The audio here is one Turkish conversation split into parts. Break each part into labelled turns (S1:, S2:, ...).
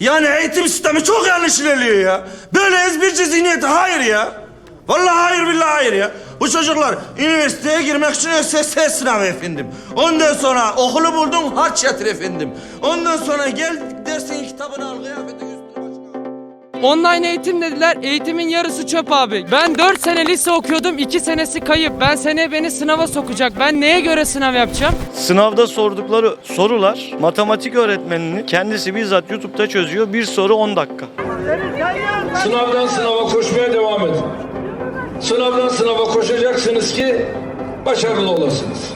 S1: Yani eğitim sistemi çok yanlış ilerliyor ya. Böyle ezberci zihniyeti hayır ya. Vallahi hayır billahi hayır ya. Bu çocuklar üniversiteye girmek için ÖSS sınavı efendim. Ondan sonra okulu buldun harç yatır efendim. Ondan sonra gel dersin kitabını al kıyafetin üstüne başka.
S2: Online eğitim dediler. Eğitimin yarısı çöp abi. Ben 4 sene lise okuyordum. 2 senesi kayıp. Ben seneye beni sınava sokacak. Ben neye göre sınav yapacağım?
S3: Sınavda sordukları sorular matematik öğretmeninin kendisi bizzat YouTube'da çözüyor. Bir soru 10 dakika.
S4: Sınavdan sınava koşmaya devam edin. Sınavdan sınava koşacaksınız ki başarılı olasınız.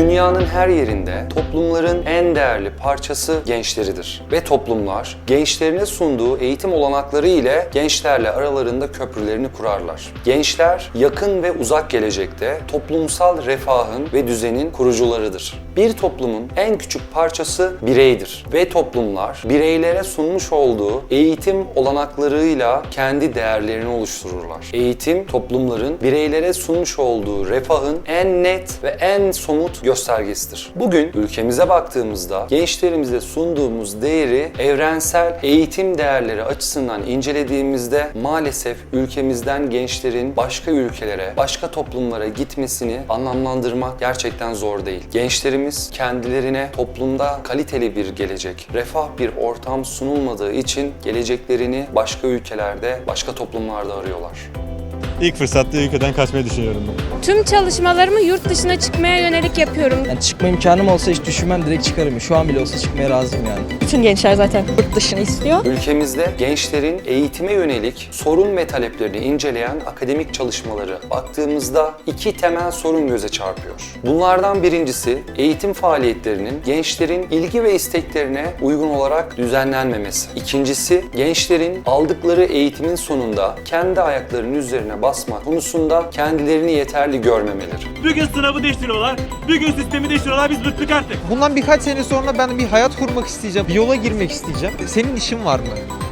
S5: Dünyanın her yerinde toplumların en değerli parçası gençleridir. Ve toplumlar gençlerine sunduğu eğitim olanakları ile gençlerle aralarında köprülerini kurarlar. Gençler yakın ve uzak gelecekte toplumsal refahın ve düzenin kurucularıdır. Bir toplumun en küçük parçası bireydir ve toplumlar bireylere sunmuş olduğu eğitim olanaklarıyla kendi değerlerini oluştururlar. Eğitim toplumların bireylere sunmuş olduğu refahın en net ve en somut göstergesidir. Bugün ülkemize baktığımızda gençlerimize sunduğumuz değeri evrensel eğitim değerleri açısından incelediğimizde maalesef ülkemizden gençlerin başka ülkelere, başka toplumlara gitmesini anlamlandırmak gerçekten zor değil. Gençlerimiz kendilerine toplumda kaliteli bir gelecek, refah bir ortam sunulmadığı için geleceklerini başka ülkelerde, başka toplumlarda arıyorlar.
S6: İlk fırsatta ülkeden kaçmayı düşünüyorum ben.
S7: Tüm çalışmalarımı yurt dışına çıkmaya yönelik yapıyorum.
S8: Yani çıkma imkanım olsa hiç düşünmem direkt çıkarım. Şu an bile olsa çıkmaya razıyım yani.
S9: Bütün gençler zaten yurt dışını istiyor.
S5: Ülkemizde gençlerin eğitime yönelik sorun ve taleplerini inceleyen akademik çalışmaları baktığımızda iki temel sorun göze çarpıyor. Bunlardan birincisi eğitim faaliyetlerinin gençlerin ilgi ve isteklerine uygun olarak düzenlenmemesi. İkincisi gençlerin aldıkları eğitimin sonunda kendi ayaklarının üzerine basmak konusunda kendilerini yeterli görmemeleri.
S10: Bir gün sınavı değiştiriyorlar, bir gün sistemi değiştiriyorlar. Biz bıktık artık.
S8: Bundan birkaç sene sonra ben bir hayat kurmak isteyeceğim. Bir yola girmek isteyeceğim. Senin işin var mı?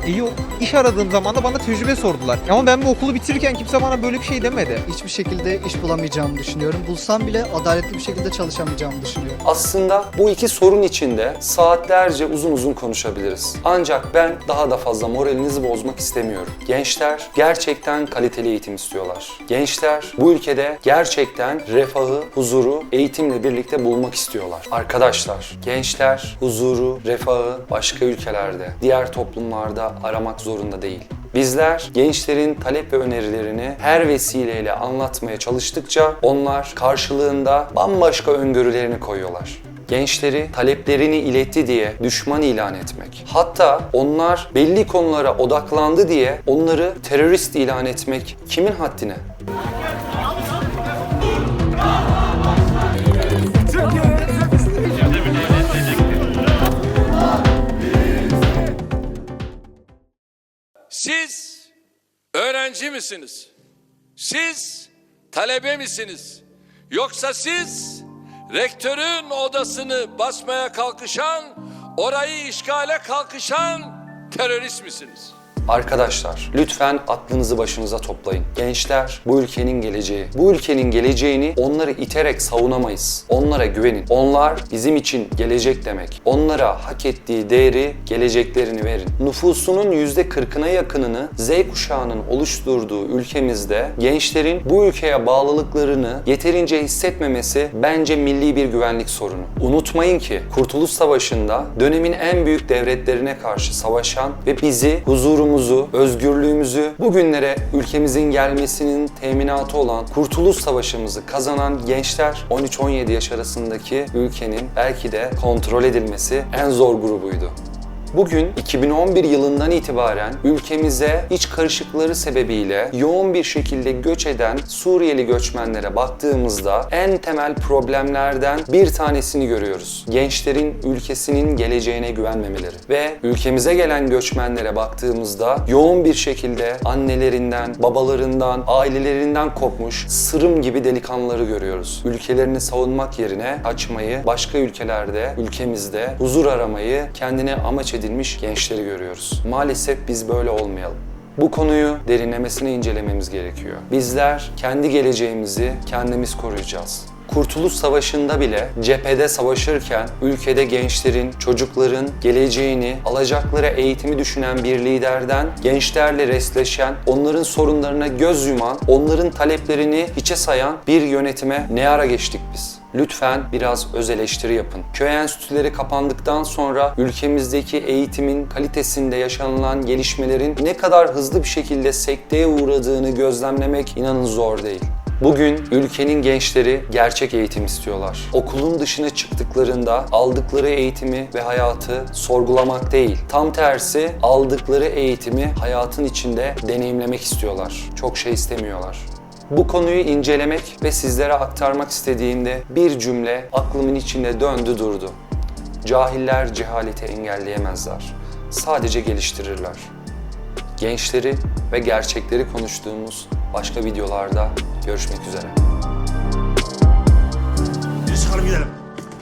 S8: E yok. İş aradığım zaman da bana tecrübe sordular. Ama ben bu okulu bitirirken kimse bana böyle bir şey demedi.
S11: hiçbir şekilde iş bulamayacağımı düşünüyorum. Bulsam bile adaletli bir şekilde çalışamayacağımı düşünüyorum.
S5: Aslında bu iki sorun içinde saatlerce uzun uzun konuşabiliriz. Ancak ben daha da fazla moralinizi bozmak istemiyorum. Gençler gerçekten kaliteli eğitim istiyorlar. Gençler bu ülkede gerçekten refahı, huzuru eğitimle birlikte bulmak istiyorlar. Arkadaşlar, gençler huzuru, refahı başka ülkelerde, diğer toplumlarda aramak zorunda değil. Bizler gençlerin talep ve önerilerini her vesileyle anlatmaya çalıştıkça onlar karşılığında bambaşka öngörülerini koyuyorlar. Gençleri taleplerini iletti diye düşman ilan etmek. Hatta onlar belli konulara odaklandı diye onları terörist ilan etmek kimin haddine?
S4: Misiniz? Siz talebe misiniz? Yoksa siz rektörün odasını basmaya kalkışan, orayı işgale kalkışan terörist misiniz?
S5: Arkadaşlar lütfen aklınızı başınıza toplayın. Gençler bu ülkenin geleceği. Bu ülkenin geleceğini onları iterek savunamayız. Onlara güvenin. Onlar bizim için gelecek demek. Onlara hak ettiği değeri, geleceklerini verin. Nüfusunun %40'ına yakınını Z kuşağının oluşturduğu ülkemizde gençlerin bu ülkeye bağlılıklarını yeterince hissetmemesi bence milli bir güvenlik sorunu. Unutmayın ki Kurtuluş Savaşı'nda dönemin en büyük devletlerine karşı savaşan ve bizi huzurumuzu, özgürlüğümüzü bugünlere ülkemizin gelmesinin teminatı olan Kurtuluş Savaşımızı kazanan gençler 13-17 yaş arasındaki ülkenin belki de kontrol edilmesi en zor grubuydu. Bugün 2011 yılından itibaren ülkemize iç karışıkları sebebiyle yoğun bir şekilde göç eden Suriyeli göçmenlere baktığımızda en temel problemlerden bir tanesini görüyoruz. Gençlerin ülkesinin geleceğine güvenmemeleri ve ülkemize gelen göçmenlere baktığımızda yoğun bir şekilde annelerinden, babalarından, ailelerinden kopmuş sırım gibi delikanlıları görüyoruz. Ülkelerini savunmak yerine kaçmayı, başka ülkelerde, ülkemizde huzur aramayı kendine amaç edilmiş gençleri görüyoruz. Maalesef biz böyle olmayalım. Bu konuyu derinlemesine incelememiz gerekiyor. Bizler kendi geleceğimizi kendimiz koruyacağız. Kurtuluş Savaşı'nda bile cephede savaşırken ülkede gençlerin, çocukların geleceğini, alacakları eğitimi düşünen bir liderden gençlerle resleşen, onların sorunlarına göz yuman, onların taleplerini hiçe sayan bir yönetime ne ara geçtik biz? Lütfen biraz öz eleştiri yapın. Köy enstitüleri kapandıktan sonra ülkemizdeki eğitimin kalitesinde yaşanılan gelişmelerin ne kadar hızlı bir şekilde sekteye uğradığını gözlemlemek inanın zor değil. Bugün ülkenin gençleri gerçek eğitim istiyorlar. Okulun dışına çıktıklarında aldıkları eğitimi ve hayatı sorgulamak değil, tam tersi aldıkları eğitimi hayatın içinde deneyimlemek istiyorlar. Çok şey istemiyorlar. Bu konuyu incelemek ve sizlere aktarmak istediğimde bir cümle aklımın içinde döndü durdu. Cahiller cehaleti engelleyemezler. Sadece geliştirirler. Gençleri ve gerçekleri konuştuğumuz başka videolarda görüşmek üzere.
S1: Yürü çıkalım gidelim.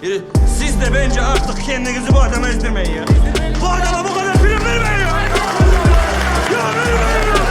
S1: Yürü. Siz de bence artık kendinizi bu adama ezdirmeyin ya. Bu adama bu kadar prim vermeyin ya. Ya vermeyin ya.